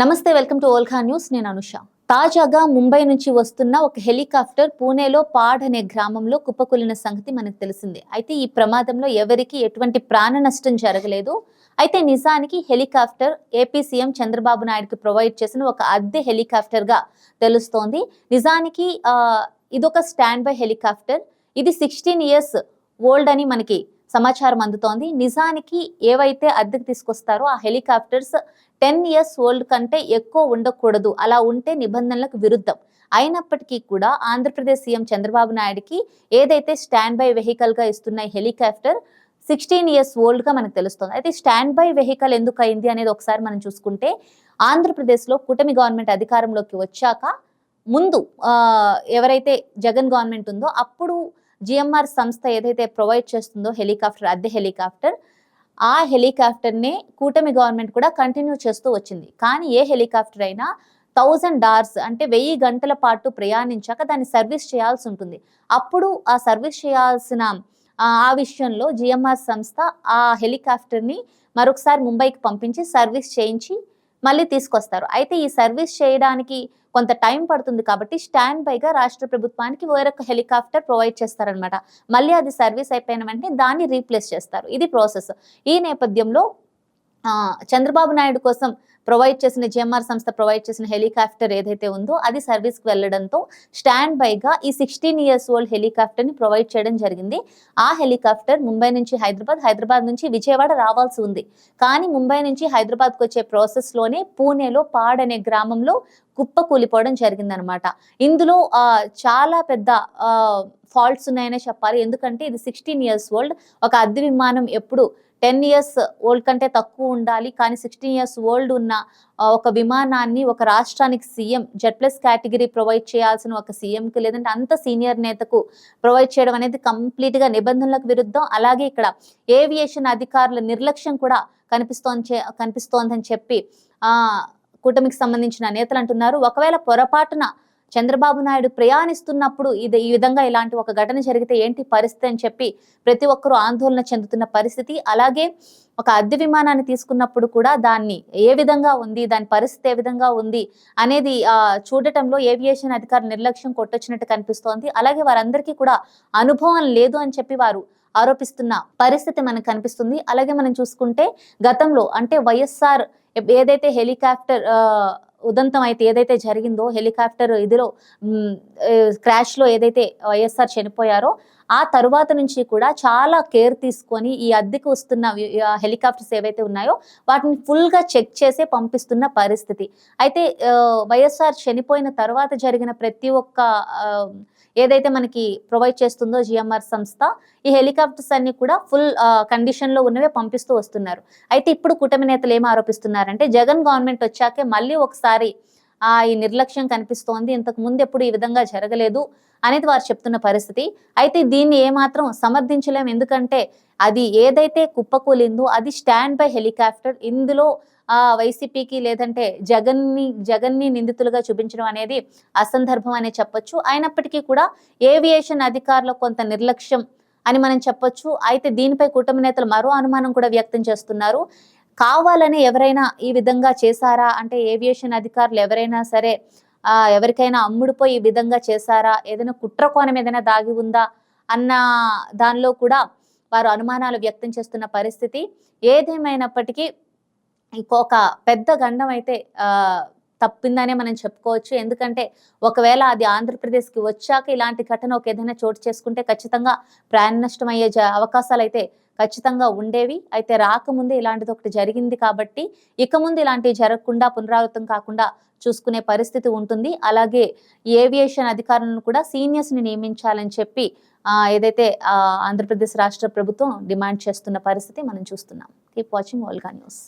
నమస్తే welcome to ఓల్ఖా news. నేను అనుష. తాజాగా ముంబై నుంచి వస్తున్న ఒక హెలికాప్టర్ పూణేలో పాడ్ అనే గ్రామంలో కుప్పకూలిన సంగతి మనకు తెలిసిందే. అయితే ఈ ప్రమాదంలో ఎవరికి ఎటువంటి ప్రాణ నష్టం జరగలేదు. అయితే నిజానికి హెలికాప్టర్ ఏపీ సీఎం చంద్రబాబు నాయుడుకి ప్రొవైడ్ చేసిన ఒక అద్దె హెలికాప్టర్గా తెలుస్తోంది. నిజానికి ఇదొక స్టాండ్ బై హెలికాప్టర్. ఇది సిక్స్టీన్ ఇయర్స్ ఓల్డ్ అని మనకి సమాచారం అందుతోంది. నిజానికి ఏవైతే అద్దెకు తీసుకొస్తారో ఆ హెలికాప్టర్స్ టెన్ ఇయర్స్ ఓల్డ్ కంటే ఎక్కువ ఉండకూడదు. అలా ఉంటే నిబంధనలకు విరుద్ధం. అయినప్పటికీ కూడా ఆంధ్రప్రదేశ్ సీఎం చంద్రబాబు నాయుడుకి ఏదైతే స్టాండ్ బై వెహికల్గా ఇస్తున్న హెలికాప్టర్ సిక్స్టీన్ ఇయర్స్ ఓల్డ్గా మనకు తెలుస్తుంది. అయితే స్టాండ్ బై వెహికల్ ఎందుకు అయింది అనేది ఒకసారి మనం చూసుకుంటే ఆంధ్రప్రదేశ్లో కూటమి గవర్నమెంట్ అధికారంలోకి వచ్చాక ముందు ఎవరైతే జగన్ గవర్నమెంట్ ఉందో అప్పుడు జిఎంఆర్ సంస్థ ఏదైతే ప్రొవైడ్ చేస్తుందో హెలికాప్టర్ అద్దె హెలికాప్టర్ ఆ హెలికాప్టర్నే కూటమి గవర్నమెంట్ కూడా కంటిన్యూ చేస్తూ వచ్చింది. కానీ ఏ హెలికాప్టర్ అయినా థౌజండ్ డార్స్ అంటే వెయ్యి గంటల పాటు ప్రయాణించాక దాన్ని సర్వీస్ చేయాల్సి ఉంటుంది. అప్పుడు ఆ సర్వీస్ చేయాల్సిన ఆ విషయంలో జిఎంఆర్ సంస్థ ఆ హెలికాప్టర్ని మరొకసారి ముంబైకి పంపించి సర్వీస్ చేయించి మళ్ళీ తీసుకొస్తారు. అయితే ఈ సర్వీస్ చేయడానికి కొంత టైం పడుతుంది కాబట్టి స్టాండ్ బైగా రాష్ట్ర ప్రభుత్వానికి వేరొక హెలికాప్టర్ ప్రొవైడ్ చేస్తారనమాట మళ్ళీ అది సర్వీస్ అయిపోయిన వెంటనే దాన్ని రీప్లేస్ చేస్తారు. ఇది ప్రాసెస్. ఈ నేపథ్యంలో చంద్రబాబు నాయుడు కోసం ప్రొవైడ్ చేసిన జిఎంఆర్ సంస్థ ప్రొవైడ్ చేసిన హెలికాప్టర్ ఏదైతే ఉందో అది సర్వీస్కి వెళ్ళడంతో స్టాండ్ బైగా ఈ సిక్స్టీన్ ఇయర్స్ ఓల్డ్ హెలికాప్టర్ని ప్రొవైడ్ చేయడం జరిగింది. ఆ హెలికాప్టర్ ముంబై నుంచి హైదరాబాద్ హైదరాబాద్ నుంచి విజయవాడ రావాల్సి ఉంది. కానీ ముంబై నుంచి హైదరాబాద్కి వచ్చే ప్రాసెస్లోనే పూణేలో పాడ్ అనే గ్రామంలో కుప్ప కూలిపోవడం జరిగిందనమాట ఇందులో చాలా పెద్ద ఫాల్ట్స్ ఉన్నాయనే చెప్పాలి. ఎందుకంటే ఇది సిక్స్టీన్ ఇయర్స్ ఓల్డ్ ఒక అద్దె విమానం ఎప్పుడు టెన్ ఇయర్స్ ఓల్డ్ కంటే తక్కువ ఉండాలి. కానీ సిక్స్టీన్ ఇయర్స్ ఓల్డ్ ఉన్న ఒక విమానాన్ని ఒక రాష్ట్రానికి CM Z plus category provide చేయాల్సిన ఒక సీఎంకి లేదంటే అంత సీనియర్ నేతకు ప్రొవైడ్ చేయడం అనేది కంప్లీట్గా నిబంధనలకు విరుద్ధం. అలాగే ఇక్కడ ఏవియేషన్ అధికారుల నిర్లక్ష్యం కూడా కనిపిస్తోంది కనిపిస్తోందని చెప్పి ఆ కూటమికి సంబంధించిన నేతలు అంటున్నారు. ఒకవేళ పొరపాటున చంద్రబాబు నాయుడు ప్రయాణిస్తున్నప్పుడు ఇది ఈ విధంగా ఇలాంటి ఒక ఘటన జరిగితే ఏంటి పరిస్థితి అని చెప్పి ప్రతి ఒక్కరూ ఆందోళన చెందుతున్న పరిస్థితి. అలాగే ఒక అద్దె విమానాన్ని తీసుకున్నప్పుడు కూడా దాన్ని ఏ విధంగా ఉంది దాని పరిస్థితి ఏ విధంగా ఉంది అనేది ఆ, చూడటంలో ఏవియేషన్ అధికారి నిర్లక్ష్యం కొట్టొచ్చినట్టు కనిపిస్తోంది. అలాగే వారందరికీ కూడా అనుభవం లేదు అని చెప్పి వారు ఆరోపిస్తున్న పరిస్థితి మనకు కనిపిస్తుంది. అలాగే మనం చూసుకుంటే గతంలో అంటే వైఎస్ఆర్ ఏదైతే హెలికాప్టర్ ఆ, ఉదంతం అయితే ఏదైతే జరిగిందో హెలికాప్టర్ ఇదిలో క్రాష్లో ఏదైతే వైఎస్ఆర్ చనిపోయారో ఆ తరువాత నుంచి కూడా చాలా కేర్ తీసుకొని ఈ అద్దెకు వస్తున్న హెలికాప్టర్స్ ఏవైతే ఉన్నాయో వాటిని ఫుల్గా గా చెక్ చేసే పంపిస్తున్న పరిస్థితి. అయితే వైఎస్ఆర్ చనిపోయిన తర్వాత జరిగిన ప్రతి ఒక్క ఏదైతే మనకి ప్రొవైడ్ చేస్తుందో జిఎంఆర్ సంస్థ ఈ హెలికాప్టర్స్ అన్ని కూడా ఫుల్ కండిషన్లో ఉన్నవే పంపిస్తూ వస్తున్నారు. అయితే ఇప్పుడు కూటమి నేతలు ఏం ఆరోపిస్తున్నారంటే జగన్ గవర్నమెంట్ వచ్చాకే మళ్ళీ ఒకసారి ఆ ఈ నిర్లక్ష్యం కనిపిస్తోంది. ఇంతకు ముందు ఎప్పుడు ఈ విధంగా జరగలేదు అనేది వారు చెప్తున్న పరిస్థితి. అయితే దీన్ని ఏమాత్రం సమర్థించలేం. ఎందుకంటే అది ఏదైతే కుప్పకూలిందో అది స్టాండ్ బై హెలికాప్టర్. ఇందులో ఆ వైసీపీకి లేదంటే జగన్ని జగన్ని నిందితులుగా చూపించడం అనేది అసందర్భం అనే చెప్పొచ్చు. అయినప్పటికీ కూడా ఏవియేషన్ అధికారుల కొంత నిర్లక్ష్యం అని మనం చెప్పొచ్చు. అయితే దీనిపై కూటమి నేతలు మరో అనుమానం కూడా వ్యక్తం చేస్తున్నారు. కావాలని ఎవరైనా ఈ విధంగా చేశారా? అంటే ఏవియేషన్ అధికారులు ఎవరైనా సరే ఎవరికైనా అమ్ముడుపోయి ఈ విధంగా చేశారా? ఏదైనా కుట్ర కోణం ఏదైనా దాగి ఉందా? అన్న దానిలో కూడా వారు అనుమానాలు వ్యక్తం చేస్తున్న పరిస్థితి. ఏదేమైనప్పటికీ ఇంకొక పెద్ద గండం అయితే తప్పిందనే మనం చెప్పుకోవచ్చు. ఎందుకంటే ఒకవేళ అది ఆంధ్రప్రదేశ్కి వచ్చాక ఇలాంటి ఘటన ఒక ఏదైనా చోటు చేసుకుంటే ఖచ్చితంగా ప్రాణ నష్టం అయ్యే అవకాశాలు అయితే ఖచ్చితంగా ఉండేవి. అయితే రాకముందే ఇలాంటిది ఒకటి జరిగింది కాబట్టి ఇక ముందు ఇలాంటివి జరగకుండా పునరావృతం కాకుండా చూసుకునే పరిస్థితి ఉంటుంది. అలాగే ఏవియేషన్ అధికారులను కూడా సీనియర్స్ని నియమించాలని చెప్పి ఏదైతే ఆంధ్రప్రదేశ్ రాష్ట్ర ప్రభుత్వం డిమాండ్ చేస్తున్న పరిస్థితి మనం చూస్తున్నాం. Keep watching Olga news.